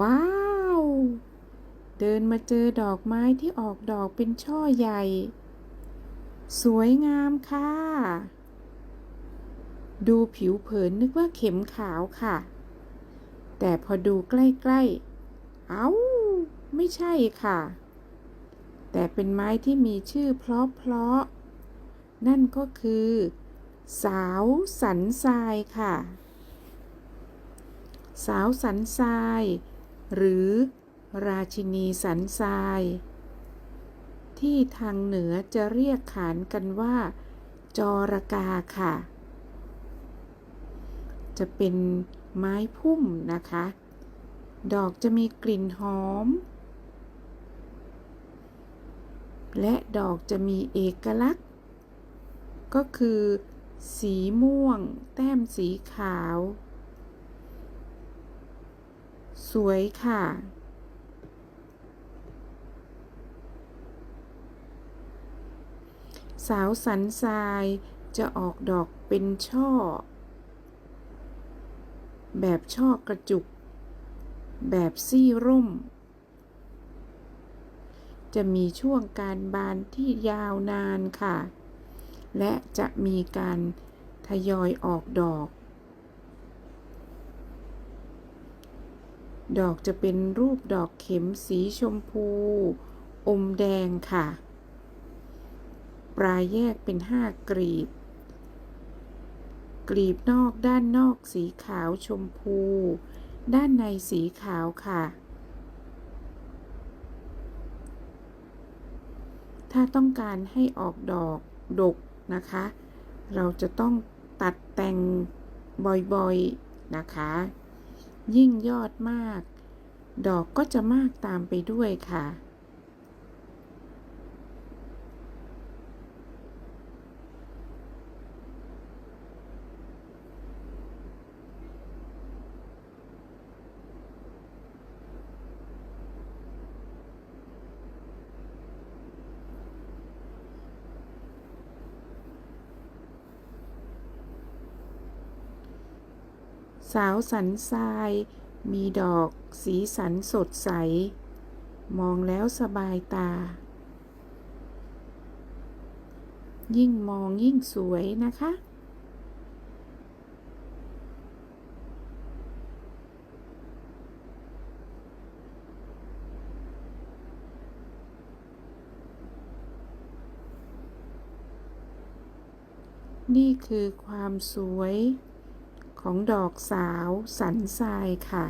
ว้าว เดินมาเจอดอกไม้ที่ออกดอกเป็นช่อใหญ่ สวยงามค่ะ ดูผิวเผินนึกว่าเข็มขาวค่ะ แต่พอดูใกล้ๆ เอ้า ไม่ใช่ค่ะ แต่เป็นไม้ที่มีชื่อเพราะๆ นั่นก็คือ สาวสันทรายค่ะ สาวสันทราย หรือราชินีสันทราย ที่ทางเหนือจะเรียกขานกันว่าจอระกาค่ะ จะเป็นไม้พุ่มนะคะ ดอกจะมีกลิ่นหอม และดอกจะมีเอกลักษณ์ ก็คือ สีม่วง แต้มสีขาว สวยค่ะ สาวสันทรายจะออกดอกเป็นช่อ แบบช่อกระจุก แบบซี่ร่ม จะมีช่วงการบานที่ยาวนานค่ะ และจะมีการทยอยออกดอก ดอกจะเป็นรูปดอกเข็มสีชมพู อมแดงค่ะ ปลายแยกเป็นห้ากรีบ กลีบนอกด้านนอกสีขาวชมพู ด้านในสีขาวค่ะ ถ้าต้องการให้ออกดอกดกนะคะ เราจะต้องตัดแต่งบ่อยๆนะคะ ยิ่งยอดมาก ดอกก็จะมากตามไปด้วยค่ะ สาวสันทราย มีดอกสีสันสดใส มองแล้วสบายตา ยิ่งมองยิ่งสวยนะคะ นี่คือความสวย ของดอกสาวสันทรายค่ะ